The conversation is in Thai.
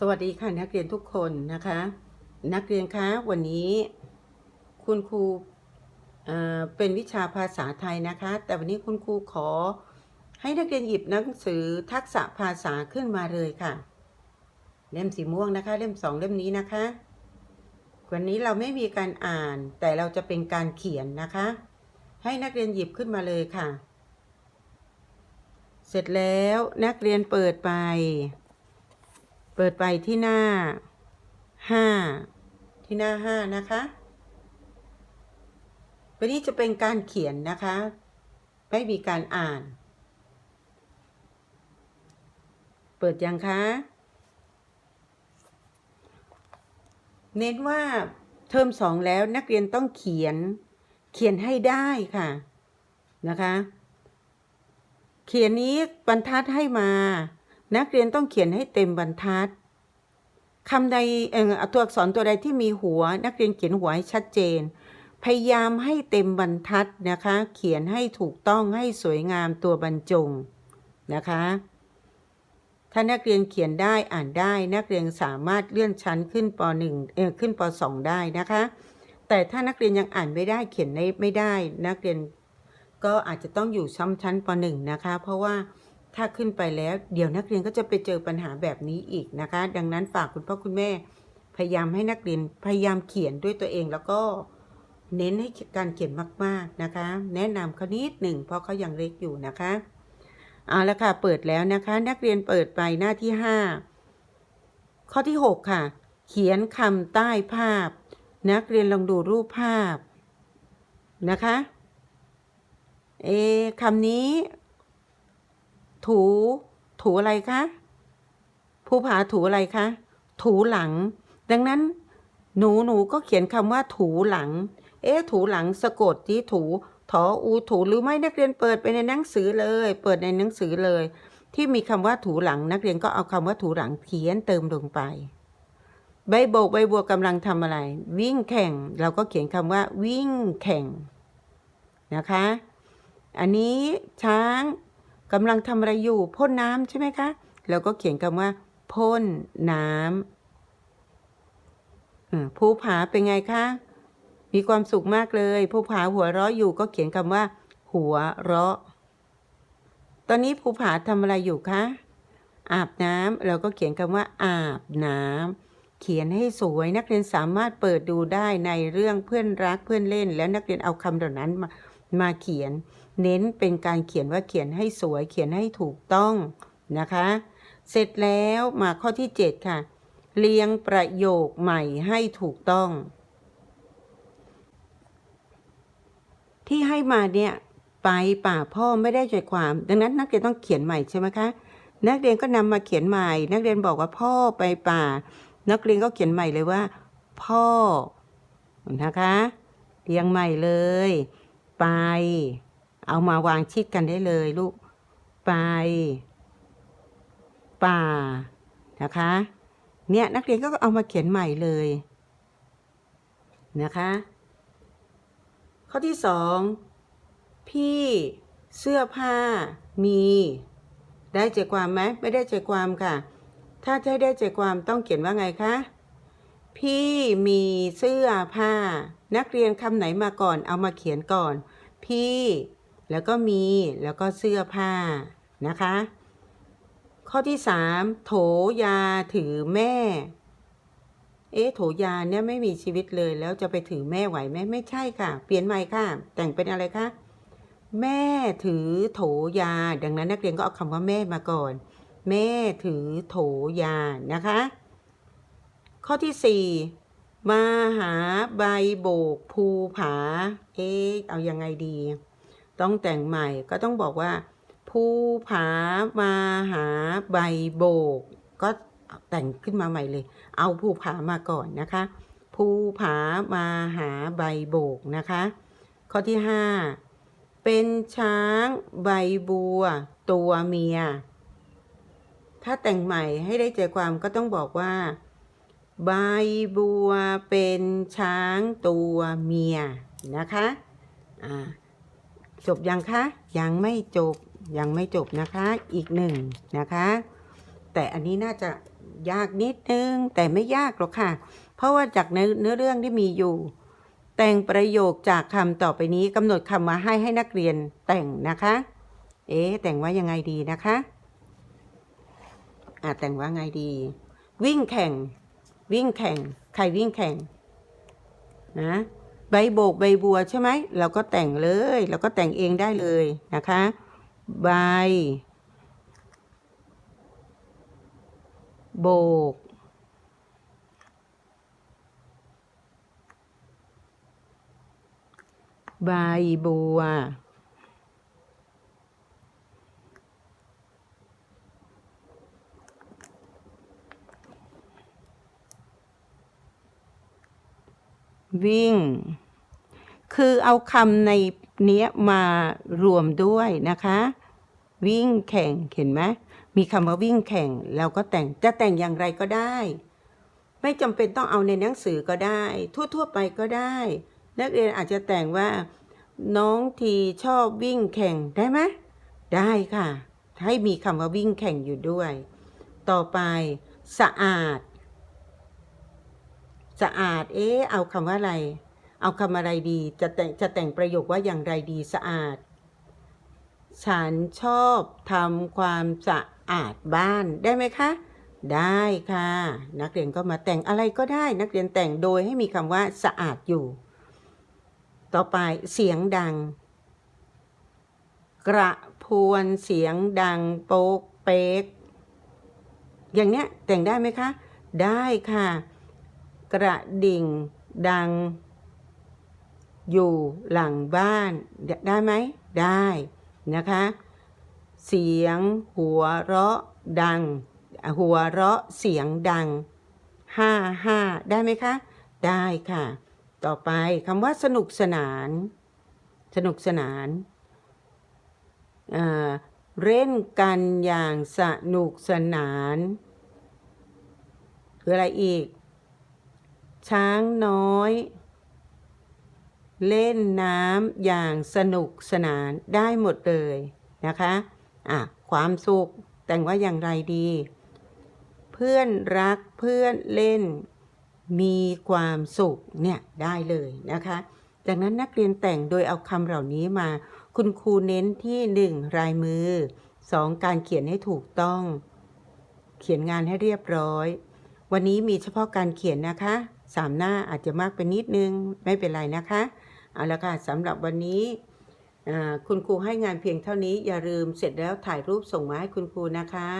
สวัสดีค่ะนักเรียนทุกคนนะคะ นักเรียนคะวันนี้คุณครูเอ่อเป็นวิชาภาษาไทยนะคะ แต่วันนี้คุณครูขอให้นักเรียนหยิบหนังสือทักษะภาษาขึ้นมาเลยค่ะ เล่มสีม่วงนะคะ เล่มสองเล่มนี้นะคะ วันนี้เราไม่มีการอ่านแต่เราจะเป็นการเขียนนะคะ ให้นักเรียนหยิบขึ้นมาเลยค่ะ เสร็จแล้วนักเรียนเปิดไป เปิดไปที่หน้าห้าที่หน้าห้านะคะวันนี้จะเป็นการเขียนนะคะ ไม่มีการอ่าน เปิดยังคะ เน้นว่าเทอมสองแล้วนักเรียนต้องเขียน เขียนให้ได้ค่ะนะคะ เขียนนี้บรรทัดให้มา นักเรียนต้องเขียนให้เต็มบรรทัดคำใดเออตัวอักษรตัวใดที่มีหัว นักเรียนเขียนหัวให้ชัดเจน พยายามให้เต็มบรรทัดนะคะ เขียนให้ถูกต้องให้สวยงามตัวบรรจงนะคะ ถ้านักเรียนเขียนได้อ่านได้นักเรียนสามารถเลื่อนชั้นขึ้นป .1 เออขึ้นป .2 ได้นะคะ แต่ถ้านักเรียนยังอ่านไม่ได้เขียนไม่ได้ นักเรียนก็อาจจะต้องอยู่ซ้ำชั้นป .1 นะคะ เพราะว่า ถ้าขึ้นไปแล้วเดี๋ยวนักเรียนก็จะไปเจอปัญหาแบบนี้อีกนะคะ ดังนั้นฝากคุณพ่อคุณแม่ พยายามให้นักเรียนพยายามเขียนด้วยตัวเองแล้วก็เน้นให้การเขียนมากๆนะคะ แนะนำเขานิดหนึ่งเพราะเขายังเล็กอยู่นะคะเอาละค่ะเปิดแล้วนะคะ นักเรียนเปิดไปหน้าที่ 5 ข้อที่ 6 ค่ะ เขียนคำใต้ภาพ นักเรียนลองดูรูปภาพนะคะเอคำนี้ ถู ถูอะไรคะผู้ผาถูอะไรคะ ถูหลัง ดังนั้น หนูหนูก็เขียนคำว่าถูหลัง เอ๊ะถูหลังสะกดที่ถูถออูถูหรือไม่นักเรียนเปิดไปในหนังสือเลย เปิดในหนังสือเลย ที่มีคำว่าถูหลัง นักเรียนก็เอาคำว่าถูหลังเขียนเติมลงไป ใบโบกใบบัวกำลังทำอะไร วิ่งแข่ง เราก็เขียนคำว่า วิ่งแข่งนะคะ อันนี้ช้าง กำลังทำอะไรอยู่พ่นน้ำใช่ไหมคะเราก็เขียนคำว่าพ่นน้ำภูผาเป็นไงคะ มีความสุขมากเลยภูผาหัวเราะอยู่ก็เขียนคำว่า หัวเราะ ตอนนี้ภูผาทำอะไรอยู่คะ อาบน้ำเราก็เขียนคำว่า อาบน้ำเขียนให้สวยนักเรียนสามารถเปิดดูได้ในเรื่องเพื่อนรักเพื่อนเล่น แล้วนักเรียนเอาคำเหล่านั้นมามาเขียน เน้นเป็นการเขียนว่าเขียนให้สวยเขียนให้ถูกต้องนะคะ เสร็จแล้วมาข้อที่ 7 ค่ะ เรียงประโยคใหม่ให้ถูกต้อง ที่ให้มาเนี่ยไปป่าพ่อไม่ได้ใจความ ดังนั้นนักเรียนต้องเขียนใหม่ใช่ไหมคะนักเรียนก็นำมาเขียนใหม่ นักเรียนบอกว่าพ่อไปป่า นักเรียนก็เขียนใหม่เลยว่า พ่อนะคะเรียงใหม่เลย ไป เอามาวางชิดกันได้เลยลูก ไป ป่า นะคะ เนี่ยนักเรียนก็เอามาเขียนใหม่เลย นะคะ ข้อที่สองพี่เสื้อผ้ามี ได้ใจความไหมไม่ได้ใจความค่ะ ถ้าจะให้ได้ใจความต้องเขียนว่าไงคะพี่มีเสื้อผ้า นักเรียนคำไหนมาก่อนเอามาเขียนก่อน พี่ แล้วก็มีแล้วก็เสื้อผ้านะคะ ข้อที่สามโถยาถือแม่ เอ๊ะโถยาเนี่ยไม่มีชีวิตเลยแล้วจะไปถือแม่ไหวไหมไม่ใช่ค่ะ เปลี่ยนใหม่ค่ะ แต่งเป็นอะไรคะแม่ถือโถยา ดังนั้นนักเรียนก็เอาคำว่าแม่มาก่อน แม่ถือโถยานะคะ ข้อที่สี่มาหาใบโบกภูผา เอ๊ะเอายังไงดี ต้องแต่งใหม่ก็ต้องบอกว่าภูผามาหาใบโบก ก็แต่งขึ้นมาใหม่เลย เอาภูผามาก่อนนะคะภูผามาหาใบโบกนะคะ ข้อที่ห้าเป็นช้างใบบัว ตัวเมีย ถ้าแต่งใหม่ให้ได้ใจความก็ต้องบอกว่า ใบบัวเป็นช้างตัวเมียนะคะ อ่า จบยังคะ ยังไม่จบ ยังไม่จบนะคะ อีกหนึ่งนะคะ แต่อันนี้น่าจะยากนิดนึง แต่ไม่ยากหรอกค่ะ เพราะว่าจากเนื้อเนื้อเรื่องที่มีอยู่ แต่งประโยคจากคำต่อไปนี้กำหนดคำมาให้ให้นักเรียนแต่งนะคะ เอ๊แต่งว่ายังไงดีนะคะอะแต่งว่าไงดี วิ่งแข่ง วิ่งแข่ง ใครวิ่งแข่งนะ ใบโบกใบบัวใช่ไหมเราก็แต่งเลยเราก็แต่งเองได้เลยนะคะ ใบ โบก ใบบัว วิ่ง คือเอาคำในเนี้ยมารวมด้วยนะคะ วิ่งแข่งเห็นไหมมีคำว่าวิ่งแข่งเราก็แต่งจะแต่งอย่างไรก็ได้ ไม่จำเป็นต้องเอาในหนังสือก็ได้ ทั่วๆไปก็ได้ นักเรียนอาจจะแต่งว่า น้องทีชอบวิ่งแข่งได้ไหมได้ค่ะ ให้มีคำว่าวิ่งแข่งอยู่ด้วย ต่อไปสะอาด สะอาด เอ๊ะเอาคำว่าอะไร เอาคำอะไรดี จะแต่งจะแต่งประโยคว่าอย่างไรดีสะอาด ฉันชอบทำความสะอาดบ้านได้ไหมคะ ได้ค่ะ นักเรียนก็มาแต่งอะไรก็ได้ นักเรียนแต่งโดยให้มีคำว่าสะอาดอยู่ ต่อไปเสียงดัง กระพวนเสียงดังโป๊กเป๊กอย่างเนี้ยแต่งได้ไหมคะ ได้ค่ะ กระดิ่งดัง อยู่หลังบ้านได้ไหมได้นะคะ เสียงหัวเราะดัง หัวเราะเสียงดังห้าห้าได้ไหมคะ ได้ค่ะ ต่อไปคำว่าสนุกสนาน สนุกสนานอ่าเล่นกันอย่างสนุกสนาน คืออะไรอีก ช้างน้อย เล่นน้ำอย่างสนุกสนานได้หมดเลยนะคะอะความสุขแต่งว่าอย่างไรดี เพื่อนรักเพื่อนเล่นมีความสุขเนี่ยได้เลยนะคะจากนั้นนักเรียนแต่งโดยเอาคำเหล่านี้มา คุณครูเน้นที่หนึ่งรายมือสองการเขียนให้ถูกต้อง เขียนงานให้เรียบร้อย วันนี้มีเฉพาะการเขียนนะคะ สามหน้าอาจจะมากไปนิดนึงไม่เป็นไรนะคะเอาละค่ะสำหรับวันนี้คุณครูให้งานเพียงเท่านี้อย่าลืมเสร็จแล้วถ่ายรูปส่งมาให้คุณครูนะคะ